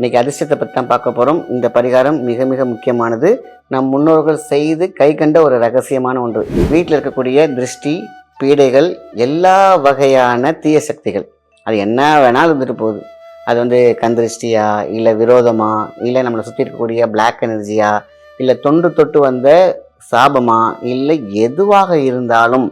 இன்னைக்கு அதிர்ஷ்டத்தை பற்றி தான் பார்க்க போகிறோம் இந்த பரிகாரம் மிக மிக முக்கியமானது. நம் முன்னோர்கள் செய்து கை கண்ட ஒரு ரகசியமான ஒன்று. வீட்டில் இருக்கக்கூடிய திருஷ்டி பீடைகள் எல்லா வகையான தீய சக்திகள். அது என்ன வேணாலும் இருந்துட்டு போகுது. அது வந்து கந்திருஷ்டியா இல்லை விரோதமா இல்லை நம்மளை சுற்றி இருக்கக்கூடிய பிளாக் எனர்ஜியா இல்லை தொண்டு தொட்டு வந்த சாபமா இல்லை எதுவாக இருந்தாலும்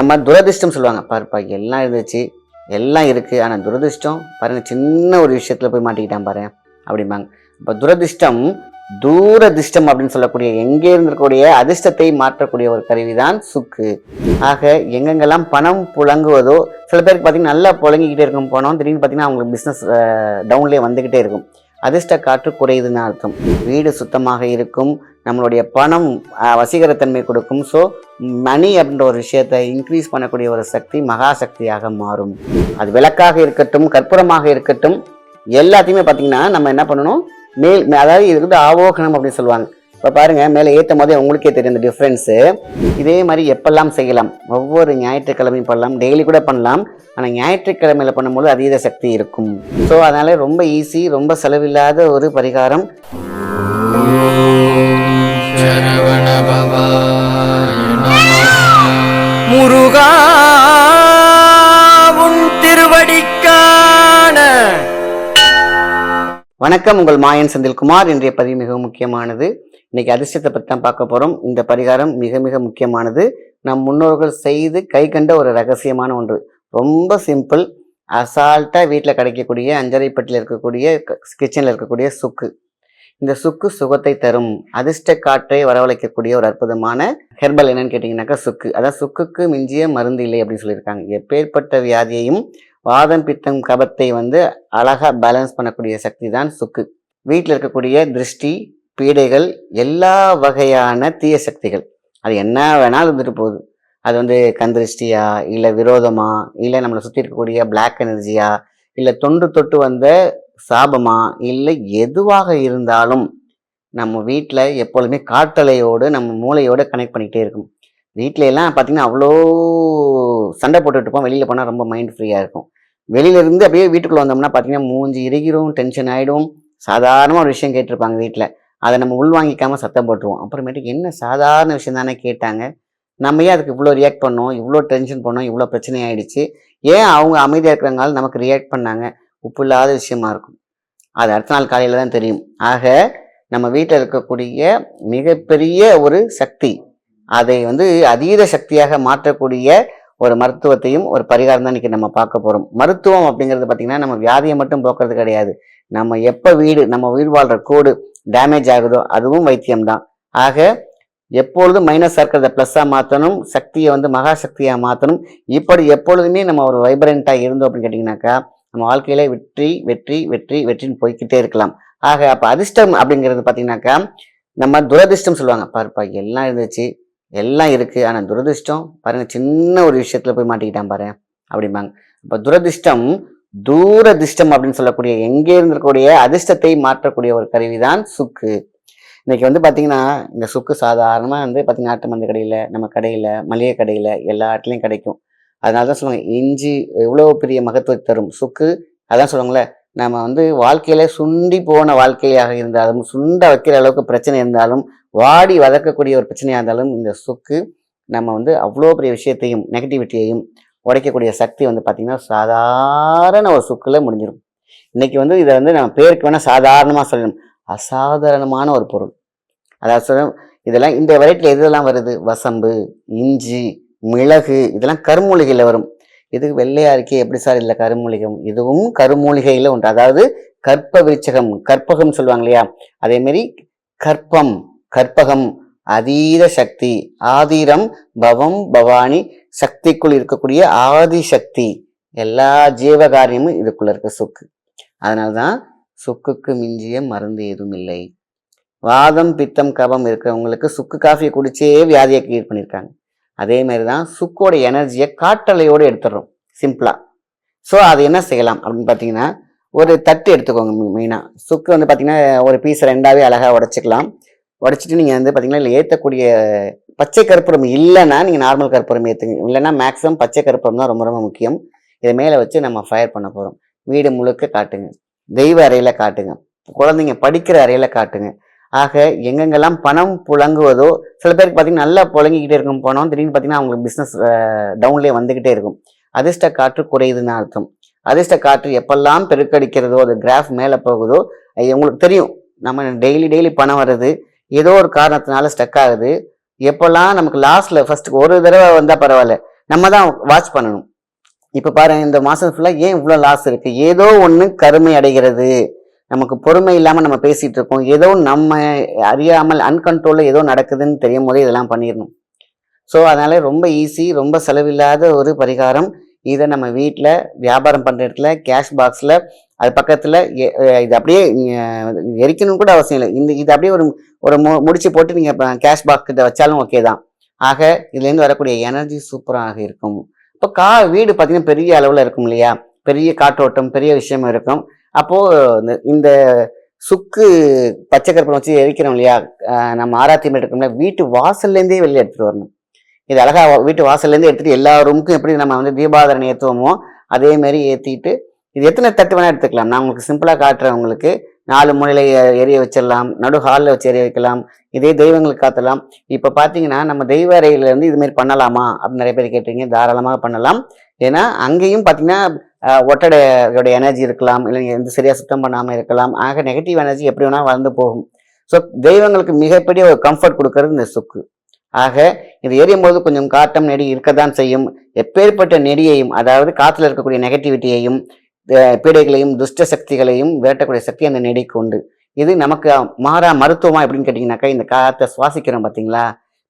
நம்ம துரதிர்ஷ்டம் சொல்லுவாங்க. பார்ப்பா எல்லாம் இருந்துச்சு. எல்லாம் இருக்குது ஆனால் துரதிர்ஷ்டம் பாருங்கள் சின்ன ஒரு விஷயத்தில் போய் மாட்டிக்கிட்டான் பாரு அப்படிம்பாங்க. இப்போ துரதிர்ஷ்டம் தூரதிர்ஷ்டம் அப்படின்னு சொல்லக்கூடிய எங்கே இருந்திருக்கக்கூடிய அதிர்ஷ்டத்தை மாற்றக்கூடிய ஒரு கருவி தான் சுக்கு. ஆக எங்கெங்கெல்லாம் பணம் புழங்குவதோ சில பேருக்கு பார்த்தீங்கன்னா நல்லா புழங்கிக்கிட்டே இருக்கும் பணம் திடீர்னு பார்த்தீங்கன்னா அவங்களுக்கு பிஸ்னஸ் டவுன்லேயே வந்துக்கிட்டே இருக்கும். அதிர்ஷ்ட காற்று குறையுதுன்னு அர்த்தம். வீடு சுத்தமாக இருக்கும் நம்மளுடைய பணம் அஹ், வசீகரத்தன்மை கொடுக்கும். ஸோ மணி அப்படின்ற ஒரு விஷயத்தை இன்க்ரீஸ் பண்ணக்கூடிய ஒரு சக்தி மகா சக்தியாக மாறும். அது விளக்காக இருக்கட்டும் கற்பூரமாக இருக்கட்டும் எல்லாத்தையுமே பார்த்தீங்கன்னா நம்ம என்ன பண்ணணும்? மேல் மே- அதாவது இது வந்து அப்படின்னு சொல்லுவாங்க. இப்போ பாருங்க மேலே ஏற்றும் போதே உங்களுக்கே தெரியும் இந்த டிஃப்ரென்ஸு இதே மாதிரி எப்பெல்லாம் செய்யலாம்? ஒவ்வொரு ஞாயிற்றுக்கிழமையும் பண்ணலாம். டெய்லி கூட பண்ணலாம். ஆனால் ஞாயிற்றுக்கிழமையில் பண்ணும்போது அதீத சக்தி இருக்கும். ஸோ அதனால ரொம்ப ஈஸி ரொம்ப செலவில்லாத ஒரு பரிகாரம். முருகா வணக்கம் உங்கள் மாயன் செந்தில்குமார். இன்றைய பதிவு மிக முக்கியமானது. இன்னைக்கு அதிர்ஷ்டத்தை பற்றி தான் பார்க்க போகிறோம் இந்த பரிகாரம் மிக மிக முக்கியமானது. நம் முன்னோர்கள் செய்து கை கண்ட ஒரு ரகசியமான ஒன்று. ரொம்ப சிம்பிள். அசால்ட்டாக வீட்டில் கிடைக்கக்கூடிய அஞ்சரைப்பட்டில் இருக்கக்கூடிய கிச்சனில் இருக்கக்கூடிய சுக்கு. இந்த சுக்கு சுகத்தை தரும். அதிர்ஷ்ட காற்றை வரவழைக்கக்கூடிய ஒரு அற்புதமான ஹெர்பல் என்னன்னு கேட்டிங்கனாக்கா சுக்கு. அதான் சுக்குக்கு மிஞ்சிய மருந்து இல்லை அப்படின்னு சொல்லியிருக்காங்க. எப்பேற்பட்ட வியாதியையும் வாதம் பித்தம் கபத்தை வந்து அழகாக பேலன்ஸ் பண்ணக்கூடிய சக்தி தான் சுக்கு. வீட்டில் இருக்கக்கூடிய திருஷ்டி பீடைகள் எல்லா வகையான தீய சக்திகள். அது என்ன வேணாலும் இருந்துட்டு போகுது. அது வந்து கந்திருஷ்டியா இல்லை விரோதமா இல்லை நம்மளை சுற்றி இருக்கக்கூடிய பிளாக் எனர்ஜியா இல்லை தொன்று தொட்டு வந்த சாபமா இல்லை எதுவாக இருந்தாலும் நம்ம வீட்டில் எப்பொழுதுமே காட்டலையோடு நம்ம மூளையோடு கனெக்ட் பண்ணிக்கிட்டே இருக்கும் வீட்டில எல்லாம் பார்த்தீங்கன்னா அவ்வளோ சண்டை போட்டுட்டு இருப்போம். வெளியில் போனால் ரொம்ப மைண்ட் ஃப்ரீயாக இருக்கும். வெளியிலேருந்து அப்படியே வீட்டுக்குள்ளே வந்தோம்னா பார்த்தீங்கன்னா மூஞ்சி இறுகிரும் டென்ஷன் ஆகிடும் சாதாரணமாக ஒரு விஷயம் கேட்டிருப்பாங்க வீட்டில் அதை நம்ம உள்வாங்கிக்காம சத்தம் போட்டுருவோம். அப்புறமேட்டுக்கு என்ன சாதாரண விஷயம் தானே கேட்டாங்க. நம்ம ஏன் அதுக்கு இவ்வளோ ரியாக்ட் பண்ணோம்? இவ்வளோ டென்ஷன் பண்ணோம்? இவ்வளோ பிரச்சனை ஆயிடுச்சு. ஏன் அவங்க அமைதியாக இருக்கிறனால நமக்கு ரியாக்ட் பண்ணாங்க? உப்பு இல்லாத விஷயமா இருக்கும். அது அடுத்த நாள் காலையில் தான் தெரியும். ஆக நம்ம வீட்டில் இருக்கக்கூடிய மிகப்பெரிய ஒரு சக்தி அதை வந்து அதீத சக்தியாக மாற்றக்கூடிய ஒரு மருத்துவத்தையும் ஒரு பரிகாரம் தான் இன்றைக்கி நம்ம பார்க்க போகிறோம் மருத்துவம் அப்படிங்கிறது பார்த்தீங்கன்னா நம்ம வியாதியை மட்டும் போக்குறது கிடையாது. நம்ம எப்போ வீடு நம்ம உயிர் வாழ்கிற கோடு டேமேஜ் ஆகுதோ அதுவும் வைத்தியம் தான் ஆக எப்பொழுதும் மைனஸாக இருக்கிறத ப்ளஸ்ஸாக மாற்றணும் சக்தியை வந்து மகா சக்தியாக மாற்றணும் இப்படி எப்பொழுதுமே நம்ம ஒரு வைப்ரண்ட்டாக இருந்தோம் அப்படின்னு கேட்டிங்கனாக்கா நம்ம வாழ்க்கையில வெற்றி வெற்றி வெற்றி வெற்றின்னு போய்க்கிட்டே இருக்கலாம். ஆக அப்போ அதிர்ஷ்டம் அப்படிங்கிறது பார்த்தீங்கன்னாக்கா நம்ம துரதிர்ஷ்டம் சொல்லுவாங்க. பாருப்பா எல்லாம் இருந்துச்சு. எல்லாம் இருக்குது ஆனால் துரதிர்ஷ்டம் பாருங்கள் சின்ன ஒரு விஷயத்தில் போய் மாட்டிக்கிட்டான் பாரு அப்படிம்பாங்க. இப்போ துரதிர்ஷ்டம் தூரதிர்ஷ்டம் அப்படின்னு சொல்லக்கூடிய எங்கே இருந்திருக்கக்கூடிய அதிர்ஷ்டத்தை மாற்றக்கூடிய ஒரு கருவி தான் சுக்கு. இன்னைக்கு வந்து பார்த்திங்கன்னா இந்த சுக்கு சாதாரணமாக வந்து பார்த்திங்கன்னா ஆட்டு மந்த கடையில் நம்ம கடையில் மளிகை கடையில் எல்லா இடத்துலையும் கிடைக்கும். அதனால தான் சொல்லுவாங்க இஞ்சி எவ்வளோ பெரிய மகத்துவத்தை தரும்? சுக்கு அதான் சொல்லுவாங்களே நம்ம வந்து வாழ்க்கையில சுண்டி போன வாழ்க்கையாக இருந்தாலும் சுண்ட வைக்கிற அளவுக்கு பிரச்சனை இருந்தாலும் வாடி வதக்கக்கூடிய ஒரு பிரச்சனையாக இருந்தாலும் இந்த சொக்கு நம்ம வந்து அவ்வளோ பெரிய விஷயத்தையும் நெகட்டிவிட்டியையும் உடைக்கக்கூடிய சக்தி வந்து பார்த்திங்கன்னா சாதாரண ஒரு சுக்கில் முடிஞ்சிடும் இன்றைக்கி வந்து இதை வந்து நம்ம பேருக்கு வேணால் சாதாரணமாக சொல்லணும். அசாதாரணமான ஒரு பொருள். அதாவது சொல்ல இதெல்லாம் இந்த வெரைட்டியில் எதெல்லாம் வருது? வசம்பு இஞ்சி மிளகு இதெல்லாம் கருமூலிகையில் வரும். இது வெள்ளையா இருக்கே? எப்படி சார் இல்லை கருமூலிகம்? இதுவும் கருமூலிகையில் உண்டு. அதாவது கற்ப விருச்சகம் கற்பகம் சொல்லுவாங்க இல்லையா அதேமாரி கற்பம் கற்பகம் அதீத சக்தி ஆதிரம் பவம் பவானி சக்திக்குள் இருக்கக்கூடிய ஆதி சக்தி எல்லா ஜீவகாரியமும் இதுக்குள்ள இருக்க சுக்கு. அதனால்தான் சுக்குக்கு மிஞ்சிய மருந்து எதுவும் இல்லை. வாதம் பித்தம் கபம் இருக்கிறவங்களுக்கு சுக்கு காஃபியை குடிச்சே வியாதியை கிரியேட் பண்ணியிருக்காங்க அதே மாதிரி தான் சுக்கோட எனர்ஜியை காட்டலையோடு எடுத்துடுறோம். சிம்பிளாக ஸோ அது என்ன செய்யலாம் அப்படின்னு பார்த்தீங்கன்னா ஒரு தட்டு எடுத்துக்கோங்க மெயினாக சுக்கு வந்து பார்த்தீங்கன்னா ஒரு பீஸ் ரெண்டாவே அழகாக உடச்சிக்கலாம். உடைச்சிட்டு நீங்கள் வந்து பார்த்தீங்கன்னா இல்லை ஏற்றக்கூடிய பச்சை கற்பூரம் இல்லைன்னா நீங்கள் நார்மல் கற்பூரம் ஏற்றுங்க இல்லைன்னா மேக்ஸிமம் பச்சை கற்பூரம் தான் ரொம்ப ரொம்ப முக்கியம். இதை மேலே வச்சு நம்ம ஃபயர் பண்ண போகிறோம் வீடு முழுக்க காட்டுங்க. தெய்வ அறையில் காட்டுங்க. குழந்தைங்க படிக்கிற அறையில் காட்டுங்க. ஆக எங்கெங்கெல்லாம் பணம் புழங்குவதோ சில பேருக்கு பார்த்தீங்கன்னா நல்லா புழங்கிக்கிட்டே இருக்கும். பணம் திடீர்னு பார்த்தீங்கன்னா அவங்களுக்கு பிஸ்னஸ் டவுன்லேயே வந்துக்கிட்டே இருக்கும். அதிர்ஷ்ட காற்று குறையுதுன்னு அர்த்தம். அதிர்ஷ்ட காற்று எப்பெல்லாம் பெருக்கடிக்கிறதோ அது கிராஃப் மேலே போகுதோ உங்களுக்கு தெரியும். நம்ம டெய்லி டெய்லி பணம் வருது ஏதோ ஒரு காரணத்தினால ஸ்டக் ஆகுது. எப்போல்லாம் நமக்கு லாஸ்ட்ல ஃபர்ஸ்ட் ஒரு தடவை வந்தால் பரவாயில்ல. நம்ம தான் வாட்ச் பண்ணணும். இப்போ பாருங்க இந்த மாதம் ஃபுல்லாக ஏன் இவ்வளோ லாஸ் இருக்கு? ஏதோ ஒன்று கருமை அடைகிறது. நமக்கு பொறுமை இல்லாமல் நம்ம பேசிகிட்டு இருக்கோம். ஏதோ நம்ம அறியாமல் அன்கண்ட்ரோலில் ஏதோ நடக்குதுன்னு தெரியும் போதே இதெல்லாம் பண்ணிடணும். ஸோ அதனால ரொம்ப ஈஸி ரொம்ப செலவில்லாத ஒரு பரிகாரம். இதை நம்ம வீட்டில் வியாபாரம் பண்ணுற இடத்துல கேஷ் பாக்ஸில் அது பக்கத்தில் இது அப்படியே எரிக்கணும்னு கூட அவசியம் இல்லை. இந்த இது அப்படியே ஒரு ஒரு மு முடிச்சு போட்டு நீங்கள் கேஷ் பாக்ஸ் கிட்ட வச்சாலும் ஓகே தான். ஆக இதுலேருந்து வரக்கூடிய எனர்ஜி சூப்பராக இருக்கும். இப்போ கா வீடு பார்த்திங்கன்னா பெரிய அளவில் இருக்கும் இல்லையா? பெரிய காற்றோட்டம் பெரிய விஷயம் இருக்கும். அப்போது இந்த இந்த சுக்கு பச்சை கருப்பம் வச்சு எரிக்கிறோம் இல்லையா? நம்ம ஆராத்தியம் எடுக்கணும்ல வீட்டு வாசல்லேருந்தே வெளியே எடுத்துகிட்டு வரணும். இது அழகாக வீட்டு வாசல்லேருந்து எடுத்துகிட்டு எல்லா ரூமுக்கும் எப்படி நம்ம வந்து தீபாதரணை ஏற்றுவோமோ அதேமாரி ஏற்றிட்டு இது எத்தனை தட்டு வேணால் எடுத்துக்கலாம். நான் உங்களுக்கு சிம்பிளாக காட்டுறேன் உங்களுக்கு. நாலு மூலையில் எரிய வச்சிடலாம் நடு ஹாலில் வச்சு எரிய வைக்கலாம் இதே தெய்வங்களுக்கு காத்தலாம். இப்போ பார்த்தீங்கன்னா நம்ம தெய்வ அறையிலேருந்து இருந்து பண்ணலாமா? அப்படின்னு நிறைய பேர் கேட்டிருக்கீங்க. தாராளமாக பண்ணலாம். ஏன்னா அங்கேயும் பார்த்தீங்கன்னா ஒட்டடையோட எனர்ஜி இருக்கலாம் இல்லை எந்த சரியாக சுத்தம் பண்ணாமல் இருக்கலாம். ஆக நெகட்டிவ் எனர்ஜி எப்படி வேணால் வளர்ந்து போகும். ஸோ தெய்வங்களுக்கு மிகப்பெரிய ஒரு கம்ஃபர்ட் கொடுக்கறது இந்த சுக்கு. ஆக இது எரியும்போது கொஞ்சம் காட்டம் நெடி இருக்கத்தான் செய்யும். எப்பேற்பட்ட நெடியையும் அதாவது காற்றில் இருக்கக்கூடிய நெகட்டிவிட்டியையும் பீடைகளையும் துஷ்ட சக்திகளையும் விரட்டக்கூடிய சக்தி அந்த நெடிக்கு உண்டு. இது நமக்கு மாறா மருத்துவமா எப்படின்னு கேட்டிங்கனாக்கா இந்த காற்றை சுவாசிக்கிறோம் பார்த்தீங்களா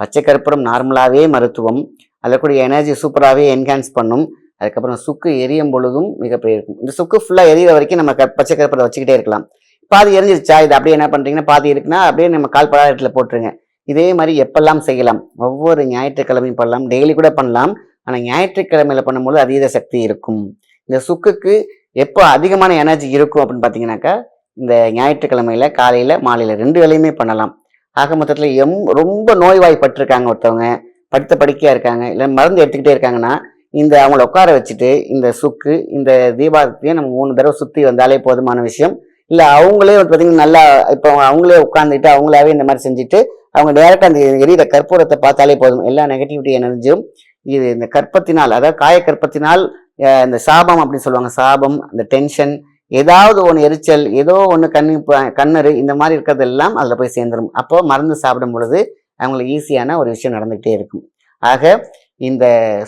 பச்சை கற்பூரம் நார்மலாகவே மருத்துவம். அதில் கூடிய எனர்ஜி சூப்பராகவே என்ஹான்ஸ் பண்ணும். அதுக்கப்புறம் சுக்கு எரியும் பொழுதும் மிகப்பெரிய இருக்கும். இந்த சுக்கு ஃபுல்லாக எரியிற வரைக்கும் நம்ம க- பச்சை கற்பூரத்தை வச்சுக்கிட்டே இருக்கலாம். பாதி எரிஞ்சிருச்சா? இது அப்படியே என்ன பண்ணுறீங்கன்னா பாதி இருக்குன்னா அப்படியே நம்ம கால் படாத இடத்துல போட்டுருங்க. இதே மாதிரி எப்பெல்லாம் செய்யலாம்? ஒவ்வொரு ஞாயிற்றுக்கிழமையும் பண்ணலாம். டெய்லி கூட பண்ணலாம். ஆனால் ஞாயிற்றுக்கிழமையில பண்ணும்போது அதீத சக்தி இருக்கும். இந்த சுக்குக்கு எப்போ அதிகமான எனர்ஜி இருக்கும் அப்படின்னு பார்த்தீங்கன்னாக்கா இந்த ஞாயிற்றுக்கிழமையில காலையில் மாலையில் ரெண்டு வேலையுமே பண்ணலாம். ஆக மொத்தத்தில் எம் ரொம்ப நோய்வாய்ப்பட்டிருக்காங்க ஒருத்தவங்க. படுத்த படுக்கையாக இருக்காங்க. இல்லை மருந்து எடுத்துக்கிட்டே இருக்காங்கன்னா இந்த அவங்கள உட்கார வச்சுட்டு இந்த சுக்கு இந்த தீபாவளித்தையும் நம்ம மூணு தடவை சுற்றி வந்தாலே போதுமான விஷயம். இல்லை அவங்களே வந்து பார்த்திங்கன்னா நல்லா இப்போ அவங்களே உட்காந்துட்டு அவங்களாவே இந்த மாதிரி செஞ்சுட்டு அவங்க டேரெக்டாக அந்த எரியிற கற்பூரத்தை பார்த்தாலே போதும். எல்லா நெகட்டிவிட்டி எனர்ஜியும் இது இந்த கற்பத்தினால் அதாவது காய கற்பத்தினால் இந்த சாபம் அப்படின்னு சொல்லுவாங்க. சாபம் அந்த டென்ஷன் ஏதாவது ஒன்று எரிச்சல் ஏதோ ஒன்று கண்ணு கண்ணறு கண்ணரு இந்த மாதிரி இருக்கிறதெல்லாம் அதில் போய் சேர்ந்துடும் அப்போ மருந்து சாப்பிடும் பொழுது அவங்களுக்கு ஈஸியான ஒரு விஷயம் நடந்துகிட்டே இருக்கும். ஆக இந்த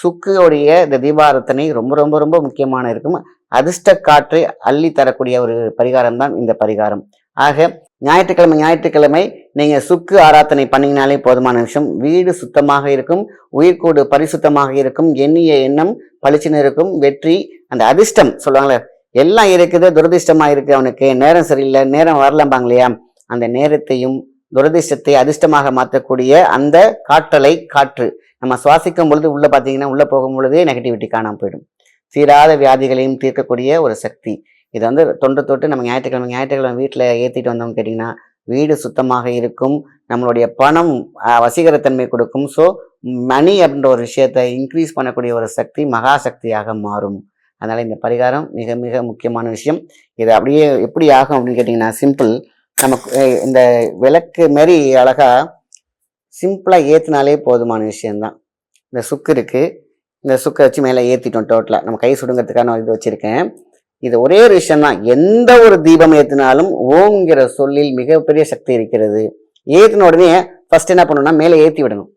சுக்குடைய இந்த தீபாரத்தனை ரொம்ப ரொம்ப ரொம்ப முக்கியமான இருக்கும். அதிர்ஷ்ட காற்றை அள்ளி தரக்கூடிய ஒரு பரிகாரம் தான் இந்த பரிகாரம். ஆக ஞாயிற்றுக்கிழமை ஞாயிற்றுக்கிழமை நீங்கள் சுக்கு ஆராதனை பண்ணீங்கனாலே போதுமான விஷயம். வீடு சுத்தமாக இருக்கும் உயிர்கூடு பரிசுத்தமாக இருக்கும் எண்ணிய எண்ணம் பளிச்சுன்னு இருக்கும் வெற்றி அந்த அதிர்ஷ்டம் சொல்லுவாங்களே எல்லாம் இருக்குது துரதிர்ஷ்டமாக இருக்குது அவனுக்கு நேரம் சரியில்லை நேரம் வரலம்பாங்க இல்லையா அந்த நேரத்தையும் துரதிர்ஷ்டத்தை அதிர்ஷ்டமாக மாற்றக்கூடிய அந்த காற்றலை காற்று. நம்ம சுவாசிக்கும் பொழுது உள்ளே பார்த்தீங்கன்னா உள்ளே போகும் பொழுதே நெகட்டிவிட்டி காணாம போயிடும். தீராத வியாதிகளையும் தீர்க்கக்கூடிய ஒரு சக்தி. இதை வந்து தொன்று தொட்டு நம்ம ஞாயிற்றுக்கிழமை ஞாயிற்றுக்கிழமை வீட்டில் ஏற்றிட்டு வந்தோம் கேட்டிங்கன்னா வீடு சுத்தமாக இருக்கும் நம்மளுடைய பணம் வசீகரத்தன்மை கொடுக்கும். ஸோ மணி அப்படின்ற ஒரு விஷயத்தை இன்க்ரீஸ் பண்ணக்கூடிய ஒரு சக்தி மகாசக்தியாக மாறும். அதனால் இந்த பரிகாரம் மிக மிக முக்கியமான விஷயம். இது அப்படியே எப்படி ஆகும் அப்படின்னு கேட்டிங்கன்னா சிம்பிள் நமக்கு இந்த விளக்கு மாரி அழகா சிம்பிளாக ஏற்றினாலே போதுமான விஷயம்தான். இந்த சுக்கு இருக்குது இந்த சுக்கை வச்சு மேலே ஏற்றிட்டோம் டோட்டலாக நம்ம கை சுடுங்கிறதுக்கான இது வச்சுருக்கேன். இது ஒரே ஒரு விஷயம் தான் எந்த ஒரு தீபம் ஏற்றினாலும் ஓம்ங்கிற சொல்லில் மிகப்பெரிய சக்தி இருக்கிறது. ஏற்றின உடனே ஃபர்ஸ்ட் என்ன பண்ணணும்னா மேலே ஏற்றி விடணும்.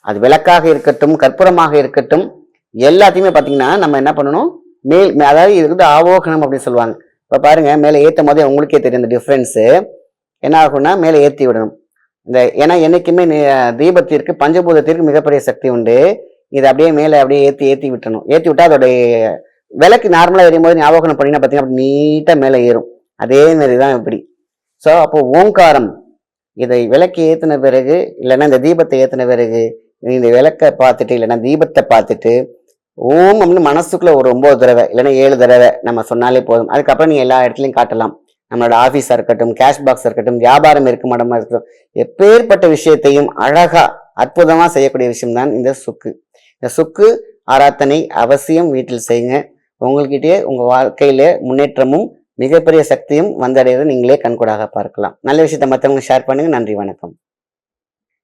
அது விளக்காக இருக்கட்டும் கற்பூரமாக இருக்கட்டும் எல்லாத்தையுமே பார்த்தீங்கன்னா நம்ம என்ன பண்ணணும்? மேல் மே- அதாவது இது வந்து ஆவோகணம் அப்படின்னு சொல்லுவாங்க. இப்போ பாருங்க மேலே ஏற்றும் போதே உங்களுக்கே தெரியும் இந்த டிஃப்ரென்ஸு என்ன ஆகும்னா மேலே ஏற்றி விடணும். இந்த ஏன்னா என்றைக்குமே தீபத்திற்கு பஞ்சபூதத்திற்கு மிகப்பெரிய சக்தி உண்டு. இதை அப்படியே மேலே அப்படியே ஏற்றி ஏற்றி விட்டணும். ஏற்றி விட்டால் அதோடைய விளக்கு நார்மலாக எரியும் போது ஞாபகம் பண்ணிங்கன்னா பார்த்தீங்கன்னா நீட்டாக மேலே ஏறும். அதே மாதிரி தான் இப்படி. ஸோ அப்போ ஓங்காரம் இதை விளக்கு ஏற்றின பிறகு இல்லைன்னா இந்த தீபத்தை ஏற்றின பிறகு இந்த விளக்கை பார்த்துட்டு இல்லைன்னா தீபத்தை பார்த்துட்டு ஓம் அப்படின்னு மனசுக்குள்ளே ஒரு ஒம்பது தடவை இல்லைன்னா ஏழு தடவை நம்ம சொன்னாலே போதும். அதுக்கப்புறம் நீங்கள் எல்லா இடத்துலையும் காட்டலாம். நம்மளோட ஆஃபீஸாக இருக்கட்டும் கேஷ் பாக்ஸாக இருக்கட்டும் வியாபாரம் இருக்கும் இடமா இருக்கட்டும் எப்பேற்பட்ட விஷயத்தையும் அழகாக அற்புதமாக செய்யக்கூடிய விஷயம்தான் இந்த சுக்கு. இந்த சுக்கு ஆராத்தனை அவசியம் வீட்டில் செய்யுங்க. உங்கள்கிட்டயே உங்க வாழ்க்கையில முன்னேற்றமும் மிகப்பெரிய சக்தியும் வந்தடைவதை நீங்களே கண்கூடாக பார்க்கலாம். நல்ல விஷயத்தை மற்றவங்க ஷேர் பண்ணுங்க. நன்றி வணக்கம்.